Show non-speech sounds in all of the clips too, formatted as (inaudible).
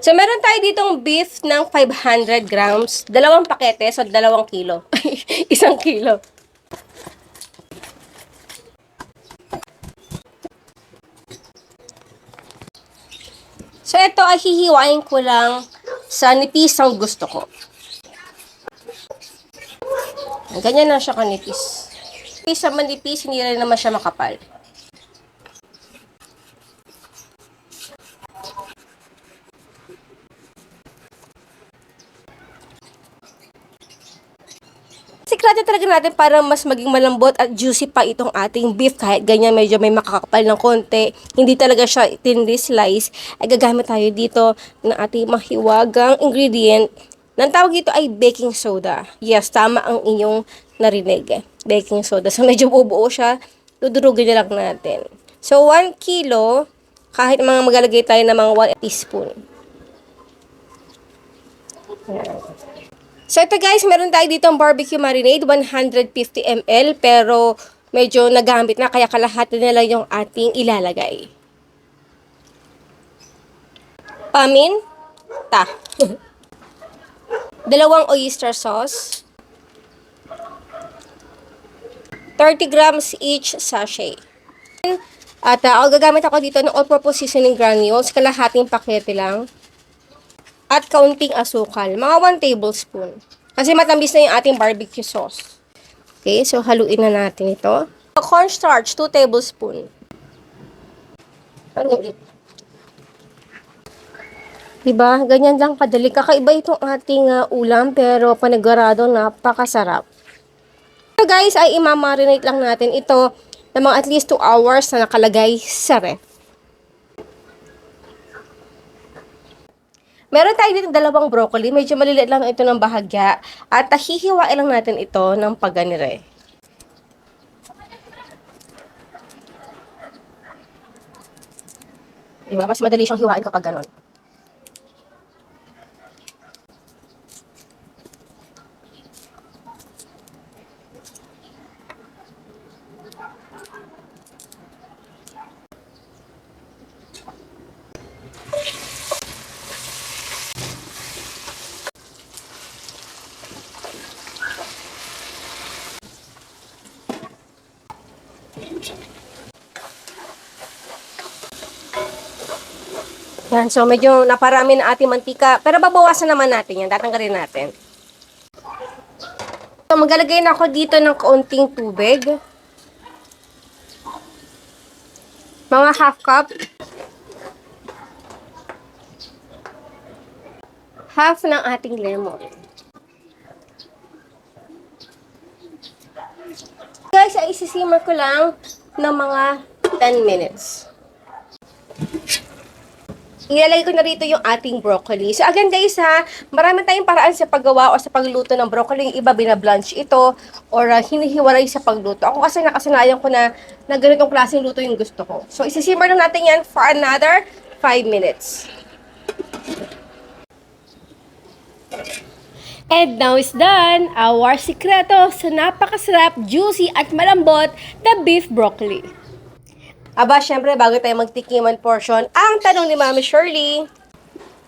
So, meron tayo ditong beef ng 500 grams. Dalawang pakete, so dalawang kilo. (laughs) Isang kilo. So, ito ay hihiwain ko lang sa nipisang gusto ko. Ganyan na siya kanipis. Nipis sa manipis, hindi rin naman siya makapal. Sikreto talaga natin para mas maging malambot at juicy pa itong ating beef kahit ganyan medyo may makakapal ng konti. Hindi talaga siya thinly slice. Ay gagamit tayo dito ng ating mahiwagang ingredient. Nang tawag dito ay baking soda. Yes, tama ang inyong narinig. Baking soda. So medyo bubuo siya. Dudurugin na lang natin. So 1 kilo, kahit mga magalagay tayo ng mga 1 teaspoon. Ayan. So ito guys, meron tayo dito barbecue marinade, 150 ml, pero medyo nagamit na, kaya kalahati na lang yung ating ilalagay. Pamin, ta. (laughs) Dalawang oyster sauce. 30 grams each sachet. At uh, gagamit ako dito ng all-purpose seasoning granules, kalahating pakete lang at kaunting asukal. Mga 1 tablespoon. Kasi matamis na yung ating barbecue sauce. Okay, so haluin na natin ito. Cornstarch, 2 tablespoon. Haluin. Diba? Ganyan lang kadali. Kakaiba itong ating uh, ulam pero panigurado napakasarap. So guys, ay imamarinate lang natin ito ng mga at least 2 hours na nakalagay sa ref. Meron tayo dito dalawang broccoli. Medyo maliliit lang ito ng bahagya. At hihiwain lang natin ito ng paganire. Diba? Mas madali siyang hiwain kapag ganon. Yan, so medyo naparami na ating mantika. Pero babawasan naman natin yan. Tatanggalin natin. So, maglalagay na ako dito ng kaunting tubig. Mga half cup. Half ng ating lemon. Guys, ay isisimmer ko lang ng mga 10 minutes ilalagay ko na rito yung ating broccoli. So again guys ha, marami tayong paraan sa paggawa o sa pagluto ng broccoli. Yung iba binablanch ito or uh, hinihiwalay sa pagluto. Ako kasi nakasanayan ko na na ganitong klaseng luto yung gusto ko. So isisimmer lang natin yan for another 5 minutes. And now is done, our sikreto sa napakasarap, juicy at malambot na beef broccoli. Aba, syempre, bago tayo magtikiman portion, ang tanong ni Mami Shirley,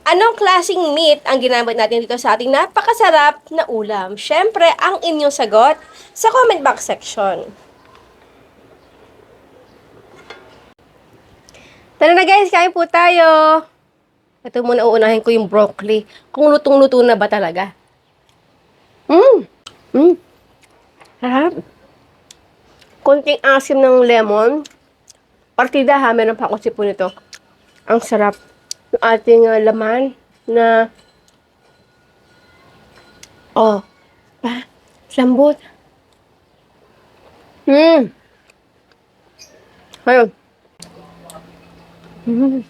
anong klasing meat ang ginamit natin dito sa ating napakasarap na ulam? Syempre, ang inyong sagot sa comment box section. Tara na guys, kain po tayo. Ito muna uunahin ko yung broccoli. Kung lutong-luto na ba talaga? Mmm! Mmm! Sarap. Konting asim ng lemon. Partida ha, meron pa ako sipon nito. Ang sarap. Yung ating uh, laman na oh, pa, lambot. Hmm. Ayun. Hmm.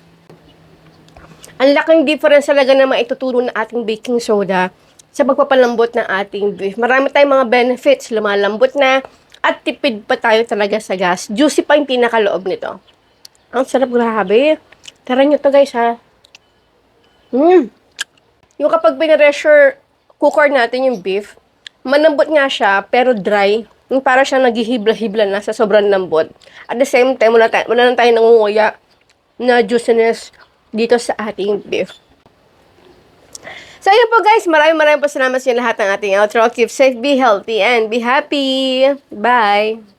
Ang laking difference talaga na maituturo ng ating baking soda sa pagpapalambot ng ating beef. Marami tayong mga benefits. Lumalambot na at tipid pa tayo talaga sa gas. Juicy pa yung pinakaloob nito. Ang sarap, grabe. Tara nyo to guys ha. Mm. Yung kapag pinaressure cooker natin yung beef, manambot nga siya, pero dry. Yung para siya naghihibla-hibla na sa sobrang lambot. At the same time, wala, tayo, wala lang tayo nangunguya na juiciness dito sa ating beef. So, ayun po guys. Maraming maraming po salamat sa inyo lahat ng ating outro. Keep safe, be healthy, and be happy. Bye!